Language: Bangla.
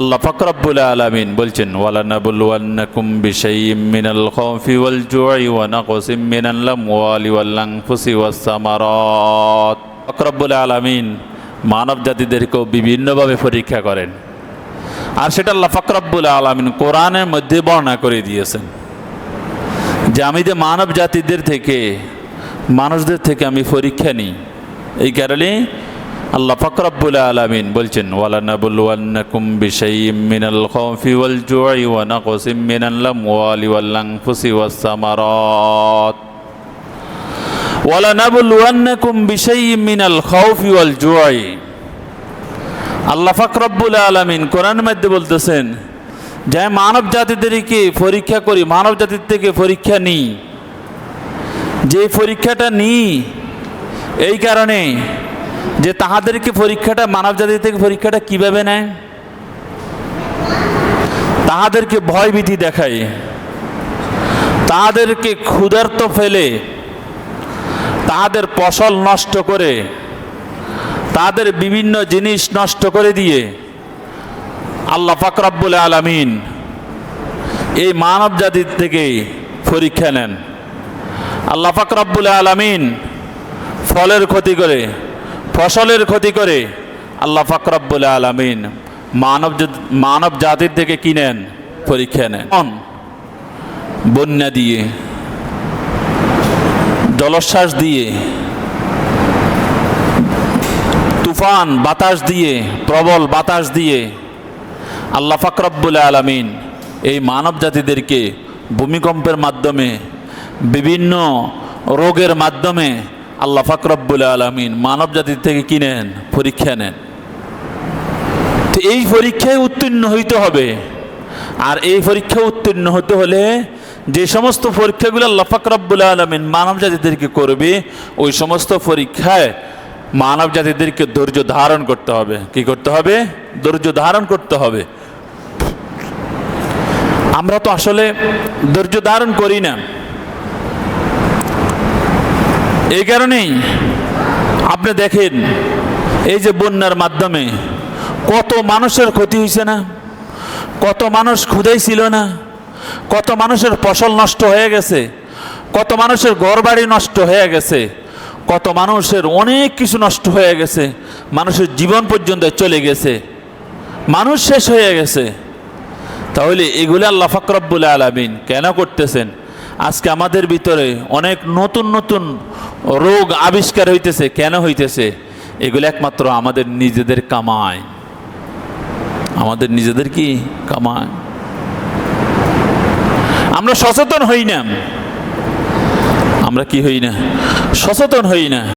আল্লাহ ফকরাবুল আলমিন বলছেন ওয়ালানাবুল্লান্নাকুম বিশাইয়্যিম মিনাল ফকরাবুল আলমিন মানব জাতিদেরকেও বিভিন্নভাবে পরীক্ষা করেন। আর সেটা আল্লাহ ফকরাবুল আলমিন কোরআনের মধ্যে বর্ণনা করে দিয়েছেন যে, আমি যে মানব জাতিদের থেকে, মানুষদের থেকে আমি পরীক্ষা নিই, এই কারণে আল্লাহ ফকরাবুল আলমিন বলছেন মিনাল ওয়া আল্লাহ ফাকরাবুল আলমিন কোরআন মধ্যে বলতেছেন, যে মানব জাতিদেরকে পরীক্ষা করি মানব জাতির থেকে পরীক্ষা নিই। যে পরীক্ষাটা নিই, এই কারণে যে তাহাদেরকে পরীক্ষাটা মানব জাতি থেকে পরীক্ষাটা কীভাবে নেয়? তাহাদেরকে ভয়ভীতি দেখায়। তাহাদেরকে ক্ষুধার্ত ফেলে। তাহাদের ফসল নষ্ট করে। তাদের বিভিন্ন জিনিস নষ্ট করে দিয়ে আল্লাহ ফাকরাবুল আলমিন এই মানব জাতির থেকে পরীক্ষা নেন। আল্লাহ ফাকরাবুল আলমিন ফলের ক্ষতি করে। ফসলের ক্ষতি করে আল্লাহ ফাকরাবুল আলমিন মানব মানব জাতির থেকে কিনেন পরীক্ষা নেন। বন্যা দিয়ে, জলোচ্ছ্বাস দিয়ে, তুফান, বাতাস দিয়ে, প্রবল বাতাস দিয়ে আল্লাহ ফাকরাবুল আলমিন এই মানব জাতিদেরকে ভূমিকম্পের মাধ্যমে, বিভিন্ন রোগের মাধ্যমে আল্লাহ ফাকরাবুল আলমিন মানব জাতির থেকে কি নেন? পরীক্ষা নেন। তো এই পরীক্ষায় উত্তীর্ণ হইতে হবে। আর এই পরীক্ষা উত্তীর্ণ হতে হলে যে সমস্ত পরীক্ষাগুলো আল্লাহ ফাকরাবুল আলমিন মানব জাতিদেরকে করবে, ওই সমস্ত পরীক্ষায় মানব জাতিদেরকে ধৈর্য ধারণ করতে হবে। কি করতে হবে? ধৈর্য ধারণ করতে হবে। আমরা তো আসলে ধৈর্য ধারণ করি না। এই কারণেই আপনি দেখেন, এই যে বন্যার মাধ্যমে কত মানুষের ক্ষতি হয়েছে না? কত মানুষ ক্ষুদাই ছিল না? কত মানুষের ফসল নষ্ট হয়ে গেছে? কত মানুষের ঘরবাড়ি নষ্ট হয়ে গেছে? কত মানুষের অনেক কিছু নষ্ট হয়ে গেছে? মানুষের জীবন পর্যন্ত চলে গেছে। মানুষ শেষ হয়ে গেছে। তাহলে এগুলো আল্লাহ ফাকরাবুল আলমিন কেন করতেছেন? আজকে আমাদের ভিতরে অনেক নতুন নতুন রোগ আবিষ্কার হইতেছে। কেন হইতেছে? এগুলো একমাত্র আমাদের নিজেদের কামায় আমাদের নিজেদের কি? কামায় আমরা সচেতন হই না। আমরা কি হই না? সচেতন হই না।